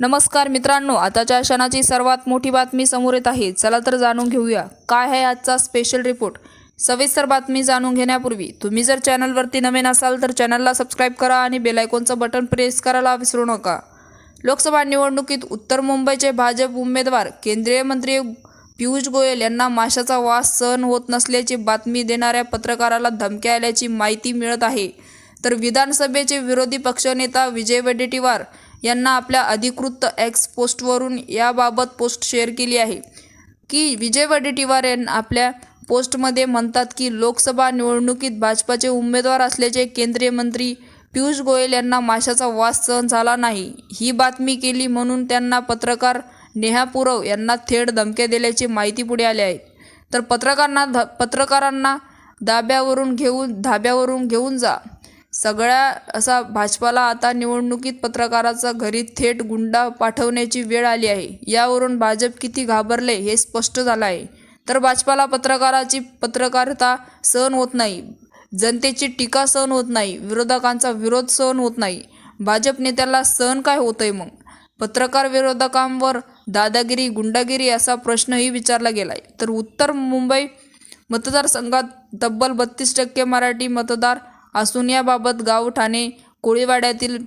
नमस्कार मित्रांनो आताच्या क्षणाची सर्वात मोठी बातमी समोर येत आहे. चला तर जाणून घेऊया. काय आहे आजचा स्पेशल रिपोर्ट सविस्तर बातमी जाणून घेण्यापूर्वी तुम्ही जर चॅनलवरती नवीन असाल तर चॅनलला सबस्क्राईब करा आणि बेलायकॉनचं बटन प्रेस करायला विसरू नका. लोकसभा निवडणुकीत उत्तर मुंबईचे भाजप उमेदवार केंद्रीय मंत्री पियुष गोयल यांना माशाचा वास सहन होत नसल्याची बातमी देणाऱ्या पत्रकाराला धमक्या आल्याची माहिती मिळत आहे. तर विधानसभेचे विरोधी पक्षनेता विजय वडेट्टीवार यांना आपल्या अधिकृत एक्स पोस्टवरून याबाबत पोस्ट शेअर केली आहे. की विजय वडेट्टीवार यांना आपल्या पोस्टमध्ये म्हणतात की लोकसभा निवडणुकीत भाजपाचे उमेदवार असल्याचे केंद्रीय मंत्री पियुष गोयल यांना माशाचा वास सहन झाला नाही. ही बातमी केली म्हणून त्यांना पत्रकार नेहा पुरव यांना थेट धमक्या दिल्याची माहिती पुढे आली आहे. तर पत्रकारांना ध पत्रकारांना दाब्यावरून घेऊन धाब्यावरून घेऊन जा. सगळ्या असा भाजपाला आता निवडणुकीत पत्रकाराचा घरी थेट गुंडा पाठवण्याची वेळ आली आहे. यावरून भाजप किती घाबरले हे स्पष्ट झालं आहे. तर भाजपाला पत्रकाराची पत्रकारिता सहन होत नाही. जनतेची टीका सहन होत नाही. विरोधकांचा विरोध सहन होत नाही. भाजप नेत्याला सहन काय होतंय मग? पत्रकार विरोधकांवर दादागिरी गुंडागिरी असा प्रश्नही विचारला गेलाय. तर उत्तर मुंबई मतदारसंघात तब्बल बत्तीस टक्के मराठी मतदार असून याबाबत गाव ठाणे कोळीवाड्यातील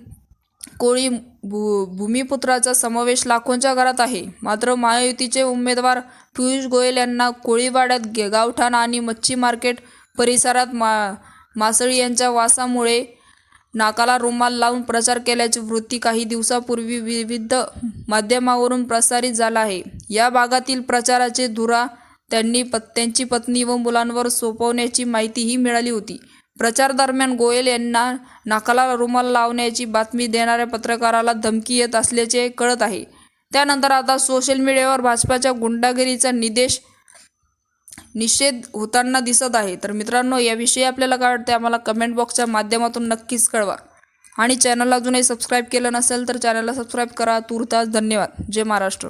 कोळी भू भूमिपुत्राचा समावेश लाखोंच्या घरात आहे. मात्र महायुतीचे उमेदवार पियुष गोयल यांना कोळीवाड्यात गे- गावठाण आणि मच्छी मार्केट परिसरात मा मासळी यांच्या वासामुळे नाकाला रुमाल लावून प्रचार केल्याची वृत्ती काही दिवसापूर्वी विविध माध्यमावरून प्रसारित झाला आहे. या भागातील प्रचाराचे धुरा त्यांनी पत त्यांची पत्नी व मुलांवर सोपवण्याची माहितीही मिळाली होती. प्रचार दरम्यान गोयल यांना नाकाला रुमाल लावण्याची बातमी देणाऱ्या पत्रकाराला धमकी येत असल्याचे कळत आहे. त्यानंतर आता सोशल मीडियावर भाजपाच्या गुंडागिरीचा निदेश निषेध होताना दिसत आहे. तर मित्रांनो याविषयी आपल्याला काय वाटते आम्हाला कमेंट बॉक्सच्या माध्यमातून नक्कीच कळवा. आणि चॅनलला अजूनही सबस्क्राईब केलं नसेल तर चॅनलला सबस्क्राईब करा. तुर्तास धन्यवाद. जय महाराष्ट्र.